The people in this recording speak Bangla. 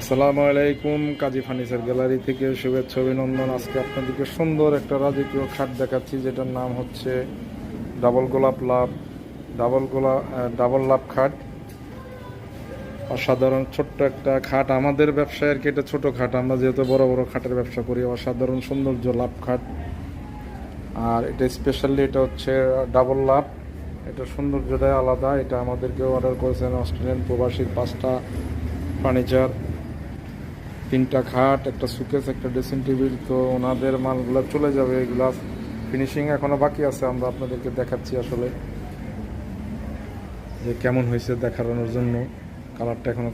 আসসালামু আলাইকুম, কাজী ফার্নিচার গ্যালারি থেকে শুভেচ্ছা, অভিনন্দন। আজকে আপনাদেরকে সুন্দর একটা রাজকীয় খাট দেখাচ্ছি, যেটার নাম হচ্ছে ডাবল গোলাপ লাভ, ডাবল গোলা ডাবল লাভ খাট। অসাধারণ ছোট্ট একটা খাট। আমাদের ব্যবসায় আর কি এটা ছোটো খাট, আমরা যেহেতু বড় বড় খাটের ব্যবসা করি, অসাধারণ সৌন্দর্য লাভ খাট। আর এটা স্পেশালি এটা হচ্ছে ডাবল লাভ, এটা সৌন্দর্যটাই আলাদা। এটা আমাদেরকে অর্ডার করেছেন অস্ট্রেলিয়ান প্রবাসীর পাঁচটা ফার্নিচার। তিনটা খাট, একটা সুকেস একটা ড্রেসিং টেবিল তো ওনাদের মালগুলো চলে যাবে, এগুলা ফিনিশিং এখনও বাকি আছে, আমরা আপনাদেরকে দেখাচ্ছি আসলে যে কেমন হয়েছে দেখানোর জন্য কালারটা এখনও